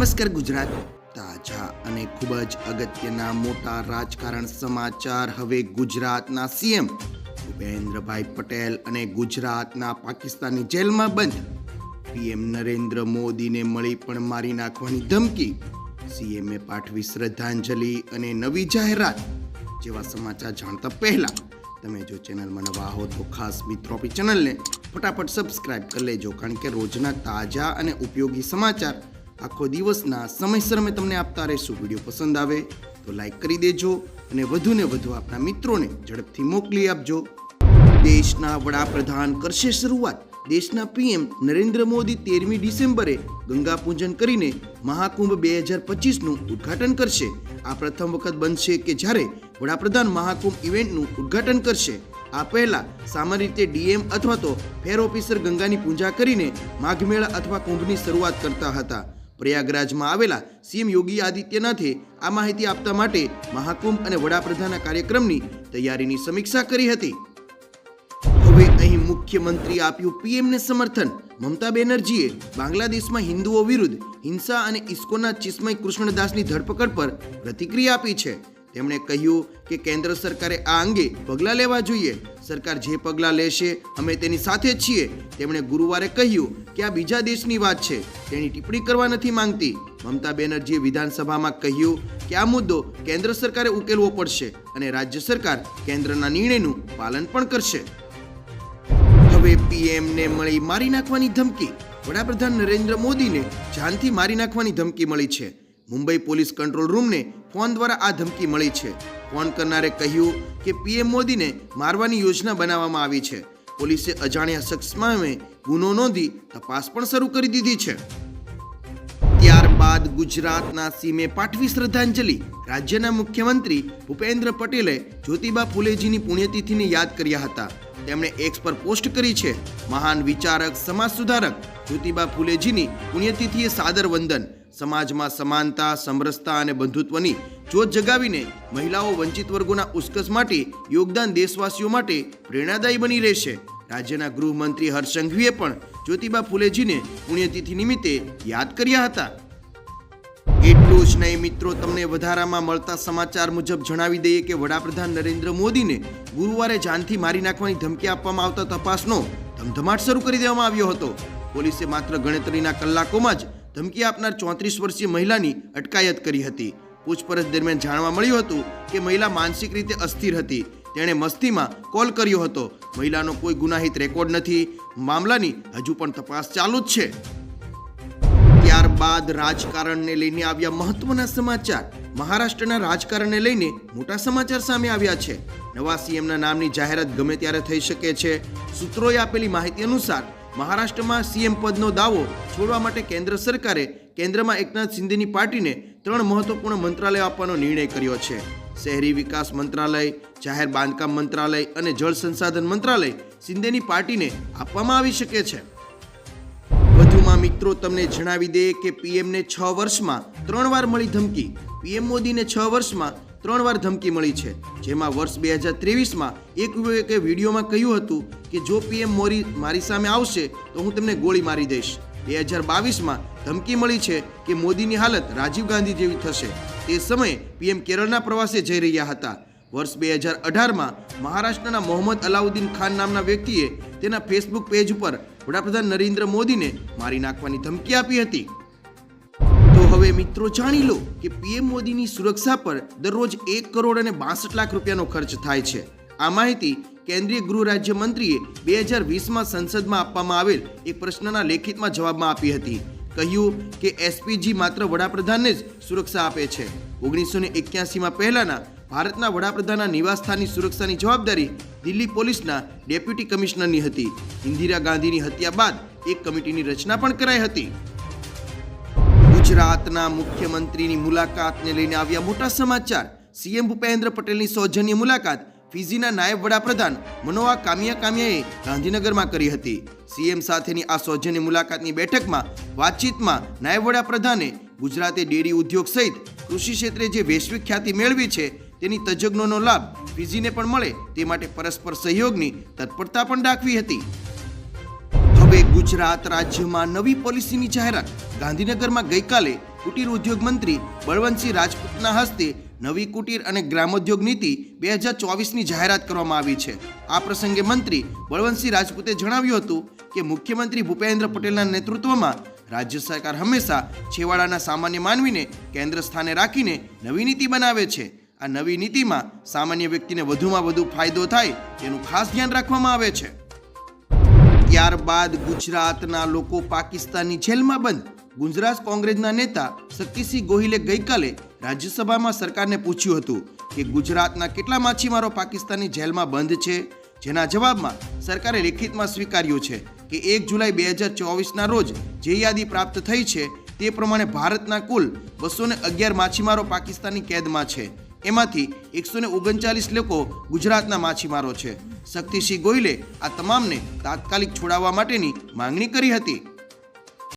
નમસ્કાર ગુજરાત. તાજા અને ખૂબ જ અગત્યના મોટા રાજકારણ સમાચાર હવે ગુજરાતના સીએમ ભૂપેન્દ્રભાઈ પટેલ અને ગુજરાતના પાકિસ્તાની જેલમાં બંધ. પીએમ નરેન્દ્ર મોદીને મળી પણ મારી નાખવાની ધમકી. સીએમએ પાઠવી શ્રદ્ધાંજલિ અને નવી જાહેરાત. જેવા સમાચાર જાણતા પહેલા તમે જો ચેનલમાં નવા હો તો ખાસ મિત્રો ચેનલને ફટાફટ સબસ્ક્રાઇબ કરી લેજો, કારણ કે રોજના તાજા અને ઉપયોગી સમાચાર આખો દિવસના સમયસર અમે તમને આપતા રહીશું. વીડિયો પસંદ આવે તો લાઈક કરી દેજો અને વધુને વધુ આપણા મિત્રોને ઝડપથી મોકલી આપજો. દેશના વડાપ્રધાન કરશે શરૂઆત. દેશના પીએમ નરેન્દ્ર મોદી તેરમી ડિસેમ્બરે ગંગા પૂજન કરીને મહાકુંભ બે હજાર પચીસનું ઉદ્ઘાટન કરશે. આ પ્રથમ વખત બનશે કે જ્યારે વડાપ્રધાન મહાકુંભ ઇવેન્ટનું ઉદ્ઘાટન કરશે. આ પહેલા સામાન્ય રીતે ડીએમ અથવા તો ફેર ઓફિસર ગંગાની પૂજા કરીને માઘમેળા અથવા કુંભની શરૂઆત કરતા હતા. પ્રયાગરાજમાં આવેલા સીએમ યોગી આદિત્યનાથે આ માહિતી આપતા માટે મહાકુંભ અને વડાપ્રધાનના કાર્યક્રમની તૈયારીની સમીક્ષા કરી હતી. હવે અહીં મુખ્યમંત્રી આપ્યું પીએમને સમર્થન. મમતા બેનર્જીએ બાંગ્લાદેશમાં હિન્દુઓ વિરુદ્ધ હિંસા અને ઇસ્કોના ચિસ્મય કૃષ્ણદાસની ધરપકડ પર પ્રતિક્રિયા આપી છે. તેમણે કહ્યું કે કેન્દ્ર સરકારે આ અંગે પગલાં લેવા જોઈએ. સરકાર જે પગલાં લેશે, અમે તેની સાથે છીએ. તેમણે ગુરુવારે કહ્યું કે આ બીજા દેશની વાત છે. તેની ટિપ્પણી કરવા નથી માંગતી. મમતા બેનર્જીએ વિધાનસભામાં કહ્યું કે આ મુદ્દો કેન્દ્ર સરકારે ઉકેલવો પડશે અને રાજ્ય સરકાર કેન્દ્રના નિર્ણયનું પાલન પણ કરશે. હવે પીએમને મળી મારી નાખવાની ધમકી. વડાપ્રધાન નરેન્દ્ર મોદીને જાનથી મારી નાખવાની ધમકી મળી છે. મુંબઈ પોલીસ કંટ્રોલ રૂમને ફોન દ્વારા આ ધમકી મળી છે. ફોન કરનારે કહ્યું કે પીએમ મોદીને મારવાની યોજના બનાવવામાં આવી છે. પોલીસે અજાણ્યા શખ્સમાં સામે ગુનો નોંધી તપાસ પણ શરૂ કરી દીધી છે. ત્યારબાદ ગુજરાતના સીમે પાઠવી શ્રદ્ધાંજલિ રાજ્યના મુખ્યમંત્રી ભૂપેન્દ્ર પટેલે જ્યોતિબા ફુલેજીની પુણ્યતિથિને યાદ કર્યા હતા. તેમણે એક્સ પર પોસ્ટ કરી છે, મહાન વિચારક, સમાજ સુધારક, જ્યોતિબા ફુલેજીની પુણ્યતિથિએ સાદર વંદન. સમાજમાં સમાનતા, સમરસતા અને બંધુત્વની જોત જગાવીને મહિલાઓ વંચિત વર્ગોના ઉસ્કસ માટે યોગદાન દેશવાસીઓ માટે પ્રેરણાદાયી બની રહેશે. રાજ્યના ગૃહમંત્રી હર્ષંઘવીએ પણ જ્યોતિબા ફુલેજીને પુણ્યતિથિ નિમિત્તે યાદ કર્યા હતા. એટલું જ નહીં મિત્રો, તમને વધારામાં મળતા સમાચાર મુજબ જણાવી દઈએ કે વડાપ્રધાન નરેન્દ્ર મોદીને ગુરુવારે જાનથી મારી નાખવાની ધમકી આપવામાં આવતા તપાસનો ધમધમાટ શરૂ કરી દેવામાં આવ્યો હતો. પોલીસે માત્ર ગણતરીના કલાકોમાં જ ધમકી આપનાર ચોત્રીસ વર્ષીય મહિલાની અટકાયત કરી હતી. પૂછપરછ દરમિયાન જાણવા મળ્યું હતું કે મહિલા માનસિક રીતે અસ્થિર હતી. તેણે મસ્તીમાં કોલ કર્યો હતો. મહિલાનો કોઈ ગુનાહિત રેકોર્ડ નથી. મામલાની હજુ પણ તપાસ ચાલુ જ છે. ત્યારબાદ રાજકારણને લઈને આવ્યા મહત્વના સમાચાર. મહારાષ્ટ્રના રાજકારણને લઈને મોટા સમાચાર સામે આવ્યા છે. નવા સીએમના નામની જાહેરાત ગમે ત્યારે થઈ શકે છે. સૂત્રોએ આપેલી માહિતી અનુસાર મહારાષ્ટ્રમાં સીએમ પદનો દાવો છોડવા માટે કેન્દ્ર સરકારે કેન્દ્રમાં એકનાથ શિંદેની પાર્ટીને ત્રણ મહત્વપૂર્ણ મંત્રાલય આપવાનો નિર્ણય કર્યો છે. શહેરી વિકાસ મંત્રાલય, જાહેર બાંધકામ મંત્રાલય અને જળ સંસાધન મંત્રાલય શિંદેની પાર્ટીને આપવામાં આવી શકે છે. વધુમાં મિત્રો, તમને જણાવી દે કે પીએમને છ વર્ષમાં ત્રણ વાર મળી ધમકી. પીએમ મોદીને છ વર્ષમાં ત્રણ વાર ધમકી મળી છે. જેમાં વર્ષ બે હજાર ત્રેવીસમાં એક યુવકે વિડીયોમાં કહ્યું હતું કે, જો પીએમ મોરી મારી સામે આવશે, તો હું તેમને ગોળી મારી દઈશ. બે હજાર બાવીસમાં ધમકી મળી છે કે, મોદીની હાલત રાજીવ ગાંધી જેવી થશે. તે સમયે પીએમ કેરળના પ્રવાસે જઈ રહ્યા હતા. વર્ષ બે હજાર અઢારમાં મહારાષ્ટ્રના મોહમ્મદ અલાઉદ્દીન ખાન નામના વ્યક્તિએ તેના ફેસબુક પેજ ઉપર વડાપ્રધાન નરેન્દ્ર મોદીને મારી નાખવાની ધમકી આપી હતી. હવે મિત્રો જાણી લો કે પીએમ મોદીની સુરક્ષા પર દરરોજ એક કરોડ અને બાસઠ લાખ રૂપિયાનો ખર્ચ થાય છે. આ માહિતી કેન્દ્રીય ગૃહ રાજ્ય મંત્રીએ બે હજાર વીસમાં સંસદમાં આપવામાં આવેલ એક પ્રશ્નના લેખિતમાં જવાબમાં આપી હતી. કહ્યું કે એસપીજી માત્ર વડાપ્રધાનને જ સુરક્ષા આપે છે. ઓગણીસો ને એક્યાસીમાં પહેલાના ભારતના વડાપ્રધાનના નિવાસસ્થાનની સુરક્ષાની જવાબદારી દિલ્હી પોલીસના ડેપ્યુટી કમિશનરની હતી. ઇન્દિરા ગાંધીની હત્યા બાદ એક કમિટીની રચના પણ કરાઈ હતી. ગુજરાતના મુખ્યમંત્રીની મુલાકાતને લઈને આવ્યા મોટા સમાચાર. સીએમ ભૂપેન્દ્ર પટેલની સૌજન્ય મુલાકાત ફિજીના નાયબ વડાપ્રધાન મનોવા કામિયા કામિયાએ ગાંધીનગરમાં કરી હતી. સીએમ સાથેની આ સૌજન્ય મુલાકાતની બેઠકમાં વાતચીતમાં નાયબ વડાપ્રધાને ગુજરાતે ડેરી ઉદ્યોગ સહિત કૃષિ ક્ષેત્રે જે વૈશ્વિક ખ્યાતિ મેળવી છે, તેની તજજ્ઞોનો લાભ ફિજીને પણ મળે તે માટે પરસ્પર સહયોગની તત્પરતા પણ દાખવી હતી. હવે ગુજરાત રાજ્યમાં નવી પોલિસીની જાહેરાત. ગાંધીનગરમાં ગઈકાલે કુટીર ઉદ્યોગ મંત્રી બળવંતસિંહ રાજપૂતના હસ્તે નવી કુટીર અને ગ્રામોદ્યોગ નીતિ બે હજાર ચોવીસની જાહેરાત કરવામાં આવી છે. આ પ્રસંગે મંત્રી બળવંતસિંહ રાજપૂતે જણાવ્યું હતું કે મુખ્યમંત્રી ભૂપેન્દ્ર પટેલના નેતૃત્વમાં રાજ્ય સરકાર હંમેશા છેવાડાના સામાન્ય માનવીને કેન્દ્ર સ્થાને રાખીને નવી નીતિ બનાવે છે. આ નવી નીતિમાં સામાન્ય વ્યક્તિને વધુમાં વધુ ફાયદો થાય તેનું ખાસ ધ્યાન રાખવામાં આવે છે. ત્યારબાદ ગુજરાતના લોકો પાકિસ્તાનની જેલમાં બંધ. ગુજરાત કોંગ્રેસના નેતા શક્તિસિંહ ગોહિલે ગઈકાલે રાજ્યસભામાં સરકારને પૂછ્યું હતું કે ગુજરાતના કેટલા માછીમારો પાકિસ્તાનની જેલમાં બંધ છે? જેના જવાબમાં સરકારે લેખિતમાં સ્વીકાર્યું છે કે એક જુલાઈ બે હજાર ચોવીસના રોજ જે યાદી પ્રાપ્ત થઈ છે તે પ્રમાણે ભારતના કુલ બસો અગિયાર માછીમારો પાકિસ્તાનની કેદમાં છે. એમાંથી એકસો ને ઓગણચાલીસ લોકો ગુજરાતના માછીમારો છે. શક્તિસિંહ ગોયલે આ તમામને તાત્કાલિક છોડાવવા માટેની માંગણી કરી હતી.